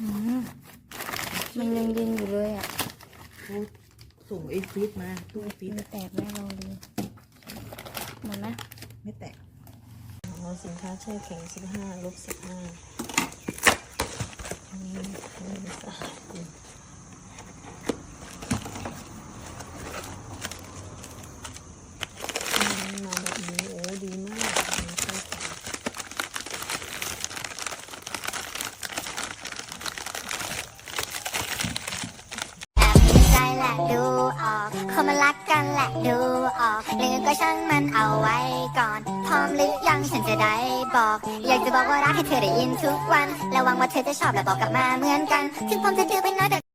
อืมมันยังเย็นอยู่เลยอะเขาส่งไอ้ฟีดมาตู้ฟีดมันแตกแม่ลองดูหมดไหมไม่แตกเราสินค้าแช่แข็งสิบห้าลบสิบห้าอันนี้อันนี้สะอาดอยู่อืมมาแบบนี้โอ้ดีมากอันนี้แช่แข็ง แอบมีใจแหละดูออกคนมัน รักกันแหละดูออกเรื่องก็ช่างมันเอาไว้ก่อน พร้อมหรือยังฉันจะได้บอก อยากจะบอกว่ารักให้เธอได้ยินทุกวัน และหวังว่าเธอจะชอบและบอกกลับมาเหมือนกัน ถึงผมจะดื้อไปน้อยแต่